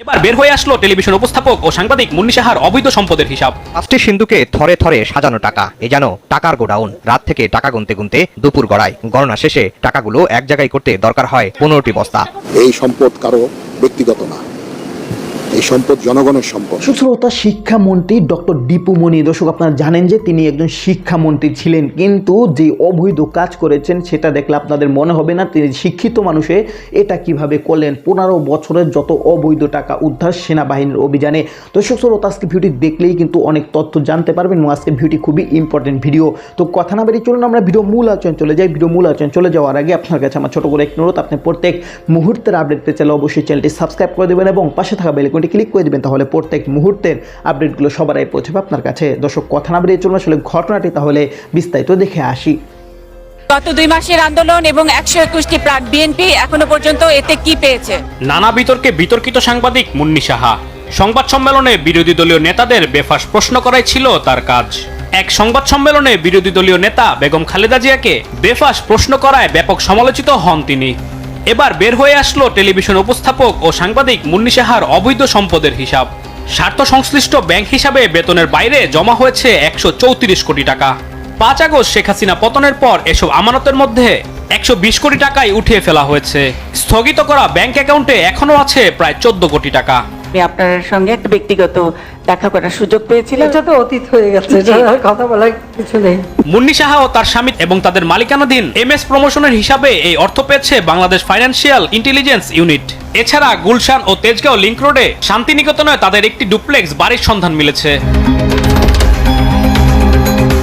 এবার বের হয়ে আসলো টেলিভিশন উপস্থাপক ও সাংবাদিক মুন্নি সাহার অবৈধ সম্পদের হিসাব। পাঁচটি সিন্ধুকে থরে থরে সাজানো টাকা এ যেন টাকার গোডাউন। রাত থেকে টাকা গুনতে গুনতে দুপুর গড়ায়। গণনা শেষে টাকাগুলো এক জায়গায় করতে দরকার হয় পনেরোটি বস্তা। এই সম্পদ কারও ব্যক্তিগত না। এই সম্পদ জনগণের সম্পদ। সুশ্রোতা শিক্ষামন্ত্রী ডক্টর দীপু মনি, দর্শক আপনারা জানেন যে তিনি একজন শিক্ষামন্ত্রী ছিলেন, কিন্তু যে অবৈধ কাজ করেছেন সেটা দেখলে আপনাদের মনে হবে না, তিনি শিক্ষিত মানুষে এটা কীভাবে করলেন? পনেরো বছরের যত অবৈধ টাকা উদ্ধার সেনাবাহিনীর অভিযানে। দর্শক শ্রোতা আজকে ভিডিও দেখলেই কিন্তু অনেক তথ্য জানতে পারবেন এবং আজকে ভিডিওটি খুবই ইম্পর্টেন্ট ভিডিও তো কথা না বেরিয়ে চলুন, আমরা ভিডিও মূল আলোচনা চলে যাই। ভিডিও মূল আলোচনা চলে যাওয়ার আগে আপনার কাছে আমার ছোট করে এক অনুরোধ, আপনি প্রত্যেক মুহূর্তের আপডেট পেতে চাইলে অবশ্যই চ্যানেলটি সাবস্ক্রাইব করে দেবেন এবং পাশে থাকা বেলকনটি ক্লিক করে দেবেন তাহলে প্রত্যেক মুহূর্তের আপডেটগুলো সবার আগে পৌঁছবে আপনার কাছে। দর্শক কথা না বেরিয়ে চলুন আসলে ঘটনাটি তাহলে বিস্তারিত দেখে আসি। গত দুই মাসের আন্দোলন এবং একশো একুশটি প্রাক বিএনপি এখনও পর্যন্ত এতে কি পেয়েছে? নানা বিতর্কে বিতর্কিত সাংবাদিক মুন্নি সাহা। সংবাদ সম্মেলনে বিরোধী দলীয় নেতাদের বেফাস প্রশ্ন করাই ছিল তার কাজ। এক সংবাদ সম্মেলনে বিরোধী দলীয় নেতা বেগম খালেদা জিয়াকে বেফাস প্রশ্ন করায় ব্যাপক সমালোচিত হন তিনি। এবার বের হয়ে আসলো টেলিভিশন উপস্থাপক ও সাংবাদিক মুন্নি সাহার অবৈধ সম্পদের হিসাব। স্বার্থ সংশ্লিষ্ট ব্যাংক হিসাবে বেতনের বাইরে জমা হয়েছে একশো চৌত্রিশ কোটি টাকা। পাঁচ আগস্ট শেখ হাসিনা পতনের পর এসব আমানতের মধ্যে একশো বিশ কোটি টাকাই উঠিয়ে ফেলা হয়েছে। স্থগিত করা ব্যাংক অ্যাকাউন্টে এখনও আছে প্রায় চোদ্দ কোটি টাকা। আমি আপনার সঙ্গে একটা ব্যক্তিগত দেখা করার সুযোগ পেয়েছিলাম এটা তো অতীত হয়ে গেছে এটা আর কথা বলার কিছু নেই। মুন্নি সাহা ও তার স্বামী এবং তাদের মালিকানাধীন এম এস প্রমোশনের হিসাবে এই অর্থ পেয়েছে বাংলাদেশ ফাইন্যান্সিয়াল ইন্টেলিজেন্স ইউনিট এছাড়া গুলশান ও তেজগাঁও লিংক রোডে শান্তিনিকেতনে তাদের একটি ডুপ্লেক্স বাড়ির সন্ধান মিলেছে।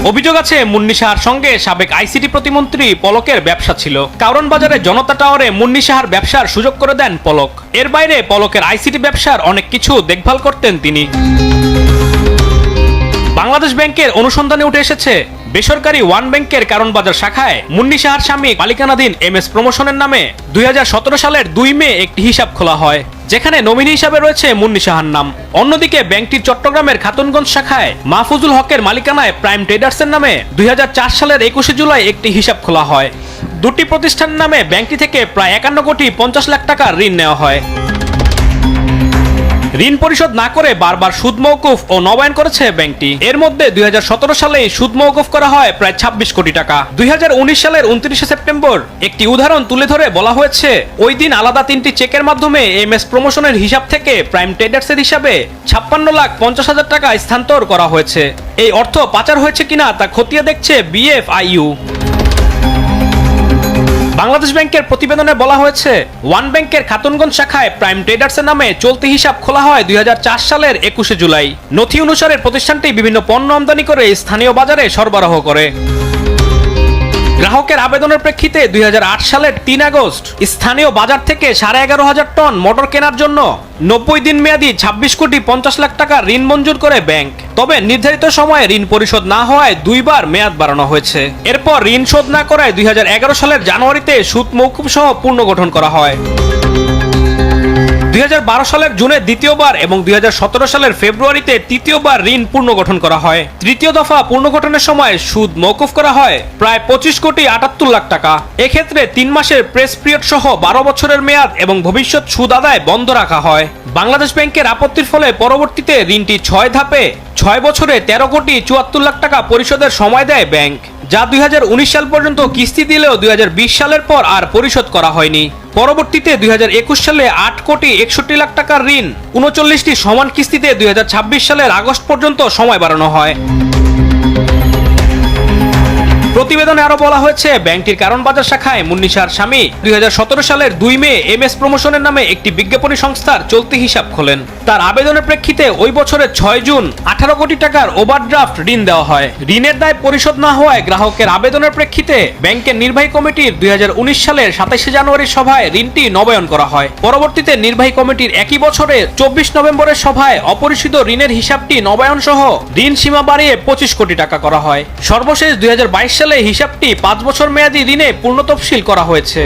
অভিযোগ আছে, মুন্নি সাহার সঙ্গে সাবেক আইসিটি প্রতিমন্ত্রী পলকের ব্যবসা ছিল। কারণ বাজারে জনতা টাওয়ারে মুন্নি সাহার ব্যবসার সুযোগ করে দেন পলক। এর বাইরে পলকের আইসিটি ব্যবসার অনেক কিছু দেখভাল করতেন তিনি। বাংলাদেশ ব্যাংকের অনুসন্ধানে উঠে এসেছে, বেসরকারি ওয়ান ব্যাংকের কারণ বাজার শাখায় মুন্নি সাহার স্বামী মালিকানাধীন এম এস প্রমোশনের নামে দুই হাজার সতেরো সালের দুই মে একটি হিসাব খোলা হয়। যেখানে নমিনি হিসাবে রয়েছে মুন্নি সাহার নাম। অন্যদিকে ব্যাংকটির চট্টগ্রামের খাতুনগঞ্জ শাখায় মাহফুজুল হকের মালিকানায় প্রাইম ট্রেডার্সের নামে দুই হাজার চার সালের একুশে জুলাই একটি হিসাব খোলা হয়। দুটি প্রতিষ্ঠান নামে ব্যাংকটি থেকে প্রায় একান্ন কোটি পঞ্চাশ লাখ টাকা ঋণ নেওয়া হয়। ঋণ পরিশোধ না করে বারবার সুদ মৌকুফ ও নবায়ন করেছে ব্যাংকটি। এর মধ্যে দুই সালে সুদ মৌকুফ করা হয় প্রায় ২৬ কোটি টাকা। দুই হাজার উনিশ সালের উনত্রিশে সেপ্টেম্বর একটি উদাহরণ তুলে ধরে বলা হয়েছে, ওই দিন আলাদা তিনটি চেকের মাধ্যমে এম এস প্রমোশনের হিসাব থেকে প্রাইম ট্রেডার্সের হিসাবে ছাপ্পান্ন লাখ পঞ্চাশ হাজার টাকা স্থানান্তর করা হয়েছে। এই অর্থ পাচার হয়েছে কিনা তা খতিয়ে দেখছে বিএফআইইউ। বাংলাদেশ ব্যাংকের প্রতিবেদনে বলা হয়েছে, ওয়ান ব্যাংকের খাতুনগঞ্জ শাখায় প্রাইম ট্রেডার্সের নামে চলতি হিসাব খোলা হয় দুই হাজার চার সালের একুশে জুলাই। নথি অনুসারে প্রতিষ্ঠানটি বিভিন্ন পণ্য আমদানি করে স্থানীয় বাজারে সরবরাহ করে। গ্রাহকের আবেদনের প্রেক্ষিতে দুই হাজার আট সালের তিন আগস্ট স্থানীয় বাজার থেকে সাড়ে এগারো হাজার টন মোটর কেনার জন্য নব্বই দিন মেয়াদি ছাব্বিশ কোটি পঞ্চাশ লাখ টাকা ঋণ মঞ্জুর করে ব্যাংক। তবে নির্ধারিত সময়ে ঋণ পরিশোধ না হওয়ায় দুইবার মেয়াদ বাড়ানো হয়েছে। এরপর ঋণ শোধ না করায় দুই হাজার এগারো সালের জানুয়ারিতে সুদ মৌকুব সহ পুনর্গঠন করা হয়। দুই হাজার বারো সালের জুনে দ্বিতীয়বার এবং দুই হাজার সতেরো সালের ফেব্রুয়ারিতে তৃতীয়বার ঋণ পুনর্গঠন করা হয়। তৃতীয় দফা পুনর্গঠনের সময় সুদ মৌকুফ করা হয় প্রায় পঁচিশ কোটি আটাত্তর লাখ টাকা। এক্ষেত্রে তিন মাসের প্রেস পিরিয়ড সহ বারো বছরের মেয়াদ এবং ভবিষ্যৎ সুদ আদায় বন্ধ রাখা হয়। বাংলাদেশ ব্যাংকের আপত্তির ফলে পরবর্তীতে ঋণটি ছয় ধাপে ছয় বছরে তেরো কোটি চুয়াত্তর লাখ টাকা পরিশোধের সময় দেয় ব্যাংক, যা দুই হাজার উনিশ সাল পর্যন্ত কিস্তি দিলেও দুই হাজার বিশ সালের পর আর পরিশোধ করা হয়নি। পরবর্তীতে দুই হাজার একুশ সালে আট কোটি একষট্টি লাখ টাকার ঋণ, উনচল্লিশটি সমান কিস্তিতে দুই হাজার ছাব্বিশ সালের আগস্ট পর্যন্ত সময় বাড়ানো হয়। প্রতিবেদনে আরও বলা হয়েছে, ব্যাংকটির কারণ বাজার শাখায় মুন্নিশার স্বামী দুই হাজার সতেরো সালের দুই মে এম এস প্রমোশনের নামে একটি বিজ্ঞাপনী সংস্থার চলতি হিসাব খোলেন। তার আবেদনের প্রেক্ষিতে ওই বছরের ছয় জুন আঠারো কোটি টাকার ওভারড্রাফট ঋণ দেওয়া হয়। ঋণের দায় পরিশোধ না হওয়ায় গ্রাহকের আবেদনের প্রেক্ষিতে ব্যাংকের নির্বাহী কমিটির দুই হাজার উনিশ সালের সাতাশে জানুয়ারির সভায় ঋণটি নবায়ন করা হয়। পরবর্তীতে নির্বাহী কমিটির একই বছরে চব্বিশ নভেম্বরের সভায় অপরিশোধিত ঋণের হিসাবটি নবায়ন সহ ঋণ সীমা বাড়িয়ে পঁচিশ কোটি টাকা করা হয়। সর্বশেষ দুই হাজার বাইশ সালে হিসাবটি পাঁচ বছর মেয়াদী ঋণে পূর্ণ তফসিল করা হয়েছে।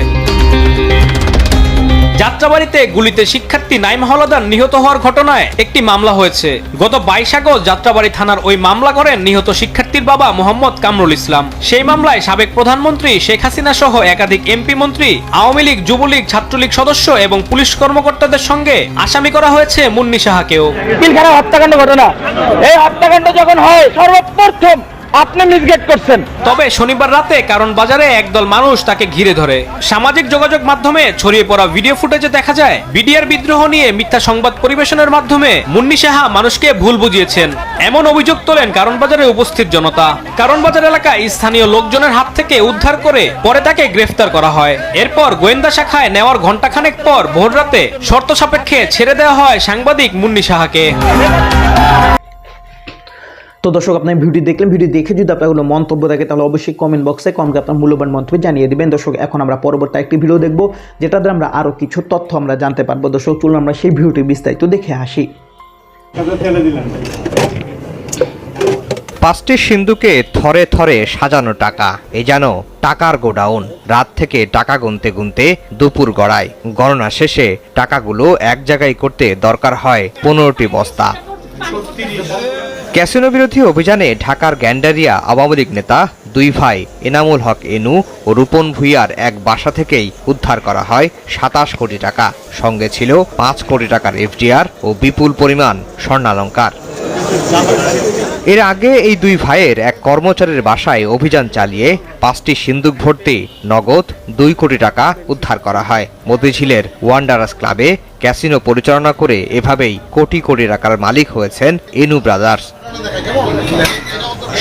যাত্রাবাড়িতে গুলিতে শিক্ষার্থী নাইম হলাদার নিহত হওয়ার ঘটনায় একটি মামলা হয়েছে। গত বাইশ আগস্ট যাত্রাবাড়ি থানার ওই মামলা করেন নিহত শিক্ষার্থীর বাবা মোহাম্মদ কামরুল ইসলাম। সেই মামলায় সাবেক প্রধানমন্ত্রী শেখ হাসিনা সহ একাধিক এমপি মন্ত্রী, আওয়ামী লীগ, যুবলীগ, ছাত্রলীগ সদস্য এবং পুলিশ কর্মকর্তাদের সঙ্গে আসামি করা হয়েছে মুন্নি সাহাকেও। হত্যাকাণ্ড ঘটনা। এই হত্যাকাণ্ড যখন হয়, সর্বপ্রথম আপনি মিসগেট করছেন। তবে শনিবার রাতে কারণ বাজারে একদল মানুষ তাকে ঘিরে ধরে। সামাজিক যোগাযোগ মাধ্যমে ছড়িয়ে পড়া ভিডিও ফুটেজে দেখা যায়, বিডিআর বিদ্রোহ নিয়ে মিথ্যা সংবাদ পরিবেশনের মাধ্যমে মুন্নি সাহা মানুষকে ভুল বুঝিয়েছেন। এমন অভিযোগ তোলেন কারণ বাজারে উপস্থিত জনতা। কারণ বাজার এলাকায় স্থানীয় লোকজনের হাত থেকে উদ্ধার করে পরে তাকে গ্রেফতার করা হয়। এরপর গোয়েন্দা শাখায় নেওয়ার ঘণ্টাখানেক পর ভোর রাতে শর্ত সাপেক্ষে ছেড়ে দেওয়া হয় সাংবাদিক মুন্নি সাহাকে। তো দর্শক আপনার ভিডিও দেখলেন ভিডিও দেখে যদি আপনার কোনো মন্তব্য থাকে তাহলে অবশ্যই কমেন্ট বক্সে কমকে আপনার মূল্যবান মন্তব্য জানিয়ে দিবেন। দর্শক এখন আমরা পরবর্তী একটি ভিডিও দেখব যেটাতে আমরা আরও কিছু তথ্য আমরা জানতে পারব। দর্শক চলুন আমরা সেই ভিডিওটি বিস্তারিত দেখে আসি। পাঁচটি সিন্ধুকে থরে থরে সাজানো টাকা এ যেন টাকার গোডাউন। রাত থেকে টাকা গুনতে গুনতে দুপুর গড়ায়। গণনা শেষে টাকাগুলো এক জায়গায় করতে দরকার হয় পনেরোটি বস্তা। ক্যাসিনো বিরোধী অভিযানে ঢাকার গ্যান্ডারিয়া আওয়ামী লীগ নেতা দুই ভাই এনামুল হক এনু ও রূপন ভুইয়ার এক বাসা থেকেই উদ্ধার করা হয় সাতাশ কোটি টাকা। সঙ্গে ছিল পাঁচ কোটি টাকার এফডিআর ও বিপুল পরিমাণ স্বর্ণালঙ্কার। এর আগে এই দুই ভাইয়ের এক কর্মচারীর বাসায় অভিযান চালিয়ে পাঁচটি সিন্দুক ভর্তি, নগদ দুই কোটি টাকা উদ্ধার করা হয়। মতিঝিলের ওয়ান্ডারাস ক্লাবে ক্যাসিনো পরিচালনা করে এভাবেই কোটি কোটি টাকার মালিক হয়েছেন এনু ব্রাদার্স।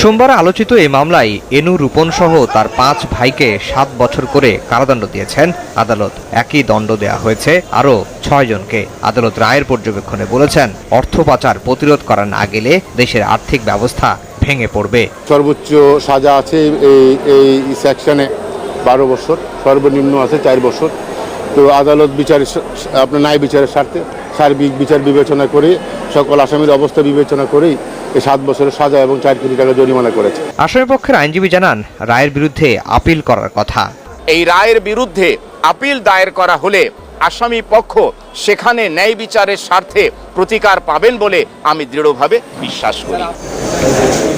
সোমবার আলোচিত এই মামলায় এনু রূপন সহ তার পাঁচ ভাইকে সাত বছর করে কারাদণ্ড দিয়েছেন। আদালত একই দণ্ড দেয়া হয়েছে। আরও ছয় জনকে আদালত রায়ের পর্যবেক্ষণে বলেছেন, অর্থ পাচার প্রতিরোধ করা না গেলে দেশের আর্থিক ব্যবস্থা ভেঙে পড়বে। সর্বোচ্চ সাজা আছে এই এই সেকশনে বারো বছর, সর্বনিম্ন আছে চার বছর। তো আদালত বিচারের আপনার ন্যায় বিচারের স্বার্থে সার্বিক বিচার বিবেচনা করে সকল আসামির অবস্থা বিবেচনা করেই এই সাত বছরের সাজা এবং চার কোটি টাকা জরিমানা করেছে। আসামিপক্ষের আইনজীবী জানান রায়ের বিরুদ্ধে আপিল করার কথা। এই রায়ের বিরুদ্ধে আপিল দায়ের করা হলে আসামি পক্ষ সেখানে ন্যায় বিচারের স্বার্থে প্রতিকার পাবেন বলে আমি দৃঢ়ভাবে বিশ্বাস করি।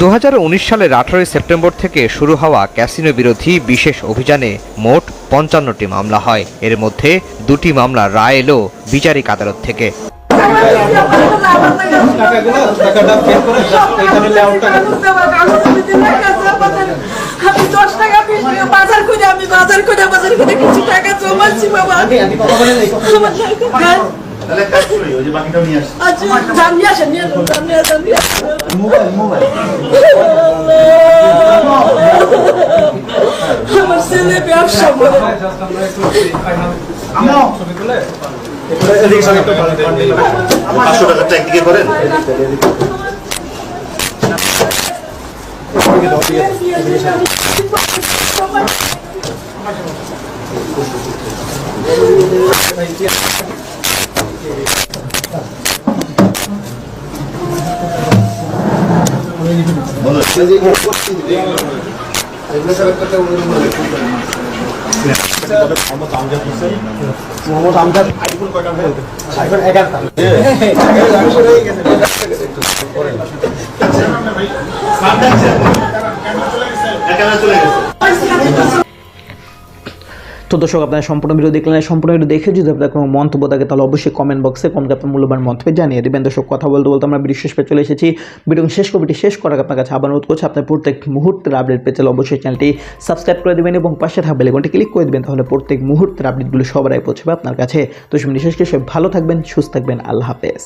দু হাজার উনিশ সালের আঠারোই সেপ্টেম্বর থেকে শুরু হওয়া ক্যাসিনো বিরোধী বিশেষ অভিযানে মোট পঞ্চান্নটি মামলা হয়। এর মধ্যে দুটি মামলা রায় এলো বিচারিক আদালত থেকে। আমার আচ্ছা, যান নিয়ে আসেন, নিয়ে আসেন, যান নিয়ে নিয়ে আসেন। আমার ছেলে ব্যবসা করে তো দর্শক, আপনারা সম্পূর্ণ ভিডিও দেখলেন সম্পূর্ণ ভিডিও দেখে যদি আপনার কোনো মন্তব্য থাকে, তাহলে অবশ্যই কমেন্ট বক্সে কমকে আপনার মূল্যবান মন্তব্য জানিয়ে দেবেন। দর্শক, কথা বলতে বলতে আমরা ভিডিও শেষ পেয়ে চলে এসেছি। ভিডিও শেষ কবিটি শেষ করার আপনার কাছে আবার অনুরোধ করছি, আপনার প্রত্যেক মুহূর্তের আপডেট পেতে চাইলে অবশ্যই চ্যানেলটি সাবস্ক্রাইব করে দেবেন এবং পাশে থাকা বেলেগনটি ক্লিক করে দেবেন, তাহলে প্রত্যেক মুহূর্তের আপডেটগুলো সবার আগে পৌঁছবে আপনার কাছে। তো সব বিশেষ করে সবাই ভালো থাকবেন, সুস্থ থাকবেন, আল্লাহ হাফেজ।